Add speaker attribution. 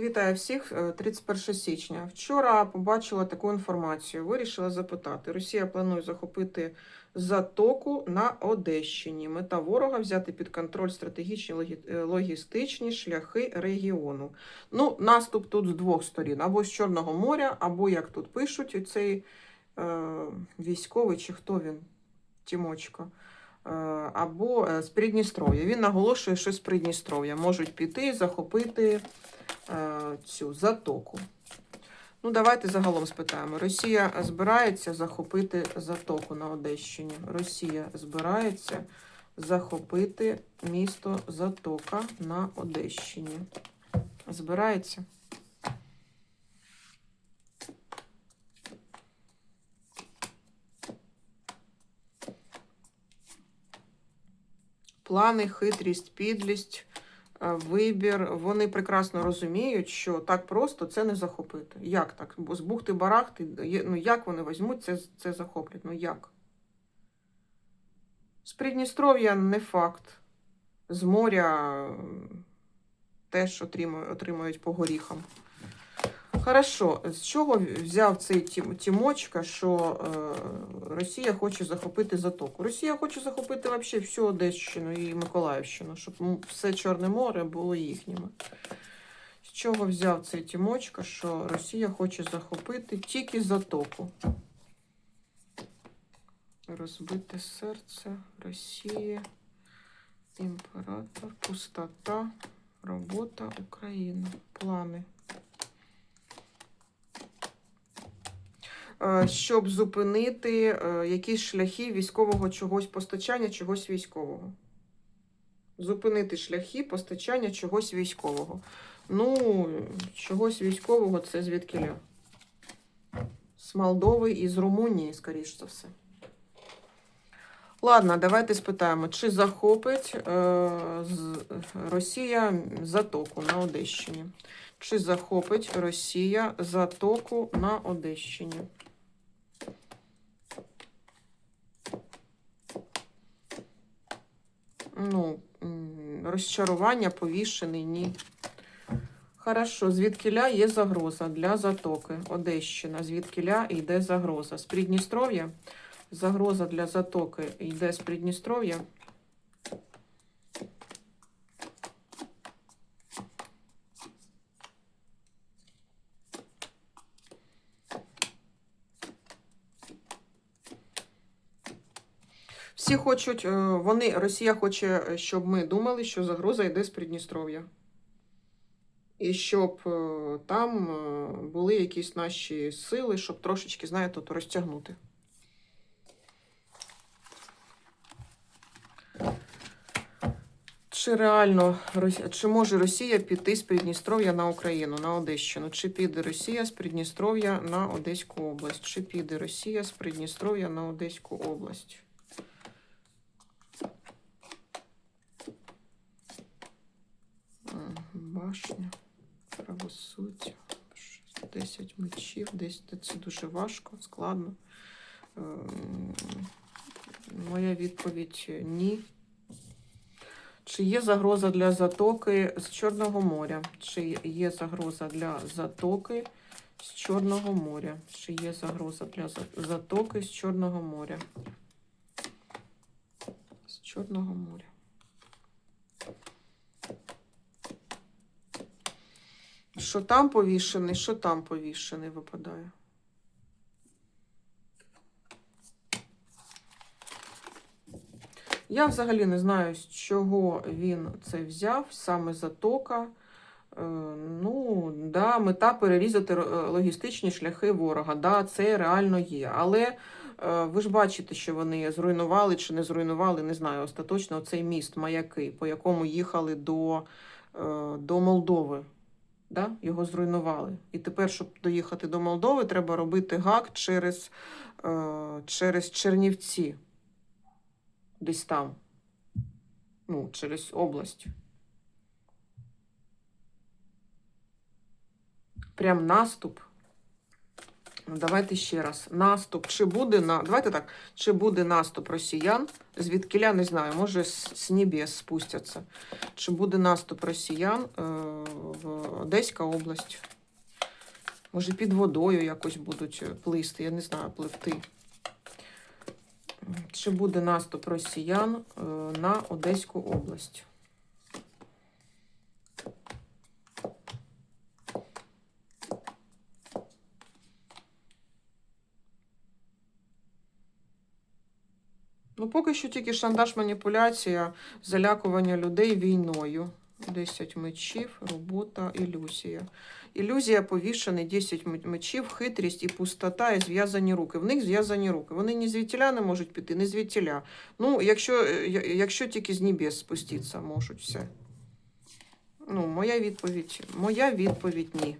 Speaker 1: Вітаю всіх. Е, 31 січня. Вчора побачила таку інформацію. Вирішила запитати. Росія планує захопити затоку на Одещині. Мета ворога взяти під контроль стратегічні е, логістичні шляхи регіону. Ну, наступ тут з двох сторін: або з Чорного моря, або як тут пишуть, цей е, військовий чи хто він, Тімочко. Е, Або е, з Придністров'я. Він наголошує, що з Придністров'я можуть піти, і захопити е, цю затоку. Ну, давайте загалом спитаємо. Росія збирається захопити затоку на Одещині. Росія збирається захопити місто Затока на Одещині. Збирається? Плани, хитрість, підлість е, вибір, вони прекрасно розуміють, що так просто це не захопити. Як так? З бухти барахти, ну як вони візьмуть, це, це захоплять? Ну як? З Придністров'я не факт. З моря теж отримують по горіхам. Хорошо, з чого взяв цей Тім- Тімочка, що е, Росія хоче захопити затоку? Росія хоче захопити взагалі всю Одещину і Миколаївщину, щоб все Чорне море було їхніми. З чого взяв цей Тімочка, що Росія хоче захопити тільки затоку? Розбите серце Росії, імператор, пустота, робота, Україна, плани. Щоб зупинити е, якісь шляхи військового чогось постачання, чогось військового. Зупинити шляхи постачання чогось військового. Ну, чогось військового це звідки? З Молдови і з Румунії, скоріш за все. Ладно, давайте спитаємо, чи захопить е, Росія затоку на Одещині? Чи захопить Росія затоку на Одещині? Ну, розчарування повішений, ні. Хорошо, звідкіля є загроза для затоки. Одещина, звідкіля йде загроза. З Придністров'я загроза для затоки йде з Придністров'я. Всі хочуть, е, вони, Росія хоче, е, щоб ми думали, що загроза йде з Придністров'я. І щоб е, там були якісь наші сили, щоб трошечки, знаєте, от розтягнути. Чи реально чи може Росія піти з Придністров'я на Україну, на Одещину? Чи піде Росія з Придністров'я на Одеську область? Чи піде Росія з Придністров'я на Одеську область? Башня, правосуддя, 10 мечів, десь це дуже важко, складно. Ем, Моя відповідь ні. Чи є загроза для затоки з Чорного моря? Чи є загроза для затоки з Чорного моря? Чи є загроза для затоки з Чорного моря? З Чорного моря. Що там повішений, що там повішений випадає. Я взагалі не знаю, з чого він це взяв, саме затока. Е, Ну, да, мета перерізати е, логістичні шляхи ворога. Да, це реально є. Але е, ви ж бачите, що вони зруйнували чи не зруйнували, не знаю, остаточно цей міст маяки, по якому їхали до, до Молдови. Да? Його зруйнували. І тепер, щоб доїхати до Молдови, треба робити гак через, е, через Чернівці. Десь там. Ну, через область. Прям наступ. Ну, давайте ще раз. Наступ. Чи буде на. Давайте так. Чи буде наступ росіян? Звідкиля не знаю, може з, небес спустяться. Чи буде наступ росіян е, Одеська область. Може, під водою якось будуть е, плисти, я не знаю, пливти. Чи буде наступ росіян е, на Одеську область? Ну, поки що тільки шантаж, маніпуляція, залякування людей війною. 10 мечів, робота, ілюзія. Ілюзія повішений, 10 мечів, хитрість і пустота, і зв'язані руки. В них зв'язані руки. Вони ні звідтіля не можуть піти, ні звідтіля. Ну, якщо, е, якщо тільки з небес спуститися можуть все. Ну, моя відповідь, моя відповідь ні.